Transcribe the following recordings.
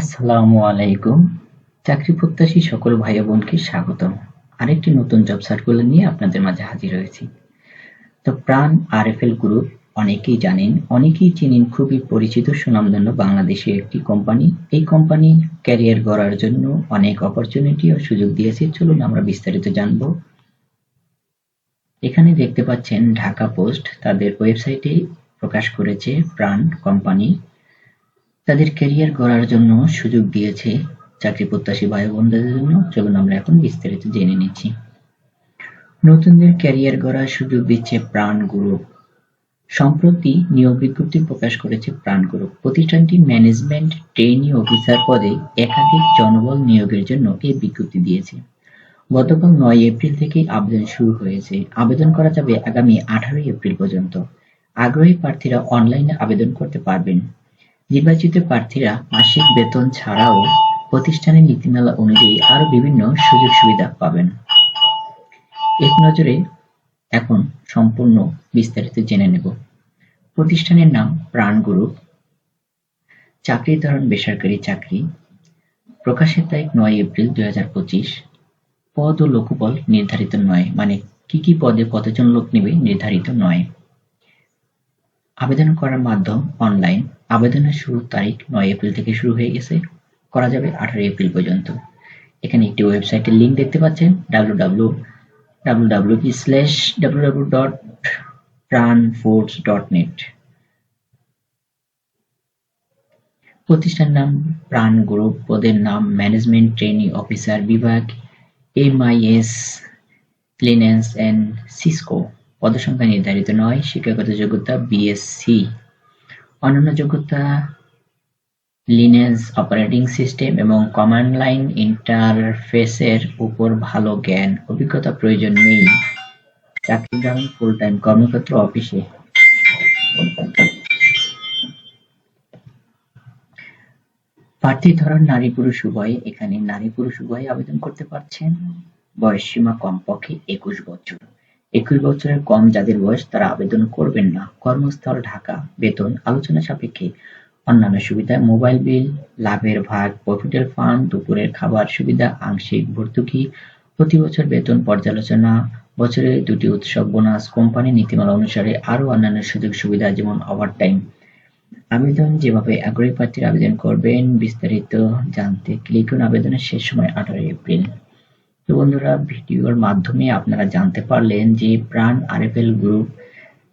আসসালামু আলাইকুম। চাকরি প্রত্যাশী সকল ভাই বোনকে স্বাগতম। আরেকটি নতুন জব সার্কুলার নিয়ে আপনাদের মাঝে হাজির হয়েছি। তো প্রাণ আরএফএল গ্রুপ অনেকেই জানেন, অনেকেই চিনেন, খুবই পরিচিত সুনামধন্য বাংলাদেশি একটি কোম্পানি এই কোম্পানি ক্যারিয়ার গড়ার জন্য অনেক অপরচুনিটি ও সুযোগ দিয়েছে। চলুন আমরা বিস্তারিত জানব। এখানে দেখতে পাচ্ছেন ঢাকা পোস্ট, তাদের ওয়েবসাইটে প্রকাশ করেছে প্রাণ কোম্পানি তাদের ক্যারিয়ার গড়ার জন্য সুযোগ দিয়েছে চাকরি প্রত্যাশী ভাই বোনদের জন্য। চলুন আমরা এখন বিস্তারিত জেনে নিচ্ছি। নতুনদের ক্যারিয়ার গড়ার সুযোগ দিচ্ছে প্রাণ গ্রুপ সম্প্রতি নিয়োগ বিজ্ঞপ্তি প্রকাশ করেছে প্রাণ গ্রুপ প্রতিষ্ঠানটি ম্যানেজমেন্ট ট্রেনি অফিসার পদে একাধিক জনবল নিয়োগের জন্য এই বিজ্ঞপ্তি দিয়েছে। গতকাল নয় এপ্রিল থেকে আবেদন শুরু হয়েছে। আবেদন করা যাবে আগামী আঠারোই এপ্রিল পর্যন্ত। আগ্রহী প্রার্থীরা অনলাইনে আবেদন করতে পারবেন। নির্বাচিত প্রার্থীরা মাসিক বেতন ছাড়াও প্রতিষ্ঠানের নীতিমালা অনুযায়ী আরও বিভিন্ন সুযোগ সুবিধা পাবেন। এক নজরে এখন সম্পূর্ণ বিস্তারিত জেনে নেব। প্রতিষ্ঠানের নাম প্রাণ গ্রুপ চাকরির ধরন বেসরকারি চাকরি, প্রকাশের তারিখ নয় এপ্রিল দুই হাজার পঁচিশ, পদ ও লোকবল নির্ধারিত নয় মানে কি কি পদে কতজন লোক নেবে নির্ধারিত নয়। আবেদন করার মাধ্যম অনলাইন। আবেদনের শুরুর তারিখ নয় এপ্রিল থেকে শুরু হয়ে গেছে। করা যাবে আঠারো এপ্রিল পর্যন্ত। এখানে একটি ওয়েবসাইটের লিঙ্ক দেখতে পাচ্ছেন W W W W slash W W dot Pran force dot net প্রতিষ্ঠান নাম প্রাণ গ্রুপ, পদের নাম ম্যানেজমেন্ট ট্রেনিং অফিসার বিভাগ, এমআইএস লিনেন্স অ্যান্ড সিসকো। পদসংখ্যা নির্ধারিত নয়, শিক্ষাগত যোগ্যতা, বিএসসি। অন্যান্য যোগ্যতা লিনেজ অপারেটিং সিস্টেম এবং কমান্ড লাইন ইন্টারফেসের উপর ভালো জ্ঞান, অভিজ্ঞতা প্রয়োজন নেই। চাকরি ধরন ফুল টাইম কর্মক্ষেত্র অফিসে। প্রার্থী ধরন নারী পুরুষ উভয়, এখানে নারী পুরুষ উভয় আবেদন করতে পারছেন। বয়স সীমা কমপক্ষে একুশ বছর। একুশ বছরের কম যাদের বয়স তারা আবেদন করবেন না। কর্মস্থল, ঢাকা। বেতন, আলোচনা সাপেক্ষে। অন্যান্য সুবিধা মোবাইল বিল, লাভের ভাগ প্রফিটের ফান্ড, দুপুরের খাবার সুবিধা, আংশিক ভর্তুকি, প্রতি বছর বেতন পর্যালোচনা, বছরে দুটি উৎসব, বোনাস, কোম্পানি নীতিমালা অনুসারে আরও অন্যান্য সুযোগ সুবিধা যেমন ওভারটাইম। আবেদন যেভাবে আগ্রহী প্রার্থীরা আবেদন করবেন, বিস্তারিত জানতে ক্লিক করুন আবেদনের শেষ সময়, আঠারোই এপ্রিল। তো বন্ধুরা, ভিডিওর মাধ্যমে আপনারা জানতে পারলেন যে প্রাণ আরএফএল গ্রুপ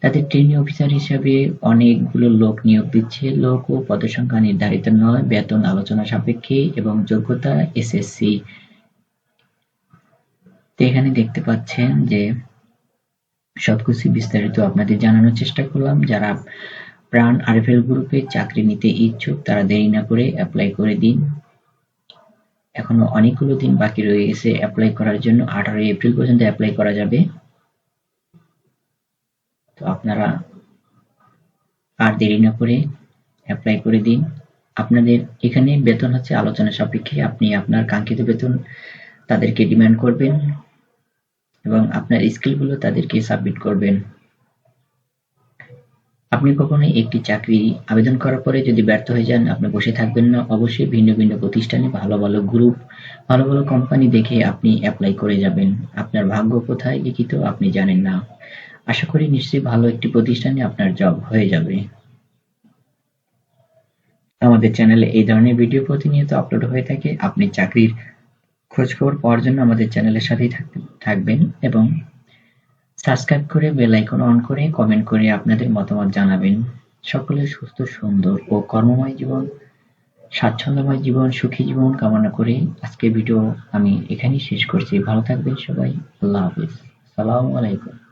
তাদের ট্রেনিং অফিসার হিসেবে অনেকগুলো লোক নিয়োগ দিচ্ছে। লোক ও পদসংখ্যা নির্ধারিত নয়, বেতন আলোচনা সাপেক্ষে এবং যোগ্যতা এসএসসি। এখানে দেখতে পাচ্ছেন যে সবকিছু বিস্তারিত আপনাদের জানানোর চেষ্টা করলাম। যারা প্রাণ আরএফএল গ্রুপে চাকরি নিতে ইচ্ছুক, তারা দেরি না করে অ্যাপ্লাই করে দিন। এখনও অনেকগুলো দিন বাকি রয়ে গেছে অ্যাপ্লাই করার জন্য। আঠারোই এপ্রিল পর্যন্ত অ্যাপ্লাই করা যাবে। তো আপনারা আর দেরি না করে অ্যাপ্লাই করে দিন। আপনাদের এখানে বেতন হচ্ছে আলোচনা সাপেক্ষে। আপনি আপনার কাঙ্ক্ষিত বেতন তাদেরকে ডিমান্ড করবেন এবং আপনার স্কিলগুলো তাদেরকে সাবমিট করবেন। আপনি কখনোই একটি চাকরি আবেদন করার পরে যদি ব্যর্থ হয়ে যান, আপনি বসে থাকবেন না। অবশ্যই ভিন্ন ভিন্ন প্রতিষ্ঠানে ভালো ভালো গ্রুপ ভালো ভালো কোম্পানি দেখে আপনি অ্যাপ্লাই করে যাবেন। আপনার ভাগ্য কোথায় লিখিত আপনি জানেন না। আশা করি নিশ্চয়ই ভালো একটি প্রতিষ্ঠানে আপনার জব হয়ে যাবে। আমাদের চ্যানেলে এই ধরনের ভিডিও প্রতিনিয়ত আপলোড হয়ে থাকে। আপনি চাকরির খোঁজ খবর পাওয়ার জন্য আমাদের চ্যানেলের সাথেই থাকবেন এবং সাবস্ক্রাইব করে বেল আইকন অন করে কমেন্ট করে আপনাদের মতামত জানাবেন। সকলের সুস্থ, সুন্দর ও কর্মময় জীবন, স্বাচ্ছন্দ্যময় জীবন, সুখী জীবন কামনা করে আজকে ভিডিও আমি এখানেই শেষ করছি। ভালো থাকবেন সবাই। আল্লাহ হাফিজ। সালামু আলাইকুম।